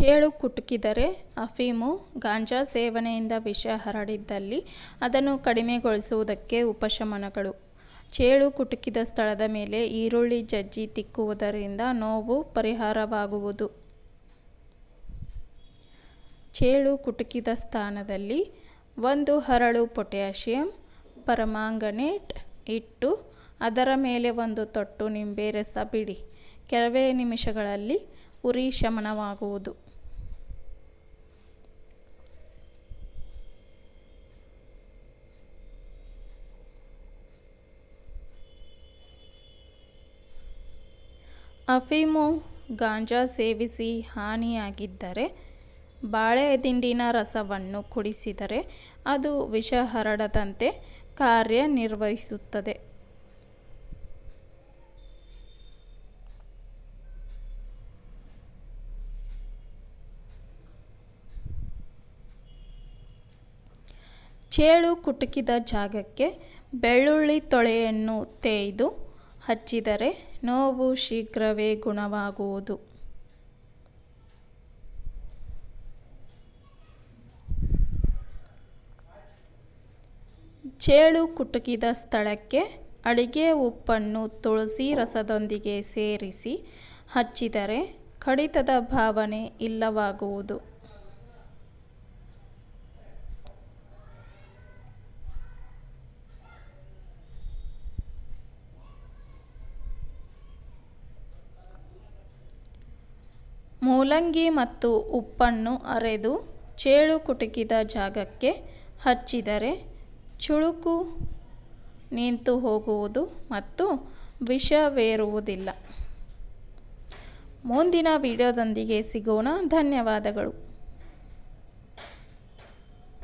ಚೇಳು ಕುಟುಕಿದರೆ ಅಫೀಮು ಗಾಂಜಾ ಸೇವನೆಯಿಂದ ವಿಷ ಹರಡಿದ್ದಲ್ಲಿ ಅದನ್ನು ಕಡಿಮೆಗೊಳಿಸುವುದಕ್ಕೆ ಉಪಶಮನಗಳು. ಚೇಳು ಕುಟುಕಿದ ಸ್ಥಳದ ಮೇಲೆ ಈರುಳ್ಳಿ ಜಜ್ಜಿ ತಿಕ್ಕುವುದರಿಂದ ನೋವು ಪರಿಹಾರವಾಗುವುದು. ಚೇಳು ಕುಟುಕಿದ ಸ್ಥಾನದಲ್ಲಿ ಒಂದು ಹರಳು ಪೊಟ್ಯಾಷಿಯಂ, ಪರಮಾಂಗನೇಟ್ ಇಟ್ಟು ಅದರ ಮೇಲೆ ಒಂದು ತೊಟ್ಟು ನಿಂಬೆ ರಸ ಬಿಡಿ. ಕೆಲವೇ ನಿಮಿಷಗಳಲ್ಲಿ ಉರಿ ಶಮನವಾಗುವುದು. ಅಫೀಮು ಗಾಂಜಾ ಸೇವಿಸಿ ಹಾನಿಯಾಗಿದ್ದರೆ ಬಾಳೆ ದಿಂಡಿನ ರಸವನ್ನು ಕುಡಿಸಿದರೆ ಅದು ವಿಷ ಹರಡದಂತೆ ಕಾರ್ಯನಿರ್ವಹಿಸುತ್ತದೆ. ಚೇಳು ಕುಟುಕಿದ ಜಾಗಕ್ಕೆ ಬೆಳ್ಳುಳ್ಳಿ ತೊಳೆಯನ್ನು ತೇಯ್ದು ಹಚ್ಚಿದರೆ ನೋವು ಶೀಘ್ರವೇ ಗುಣವಾಗುವುದು. ಚೇಳು ಕುಟುಕಿದ ಸ್ಥಳಕ್ಕೆ ಅಡಿಗೆ ಉಪ್ಪನ್ನು ತುಳಸಿ ರಸದೊಂದಿಗೆ ಸೇರಿಸಿ ಹಚ್ಚಿದರೆ ಕಡಿತದ ಭಾವನೆ ಇಲ್ಲವಾಗುವುದು. ಮೂಲಂಗಿ ಮತ್ತು ಉಪ್ಪನ್ನು ಅರೆದು ಚೇಳು ಕುಟುಕಿದ ಜಾಗಕ್ಕೆ ಹಚ್ಚಿದರೆ ಚುಳುಕು ನಿಂತು ಹೋಗುವುದು ಮತ್ತು ವಿಷವೇರುವುದಿಲ್ಲ ಮುಂದಿನ ವಿಡಿಯೋದೊಂದಿಗೆ ಸಿಗೋಣ. ಧನ್ಯವಾದಗಳು.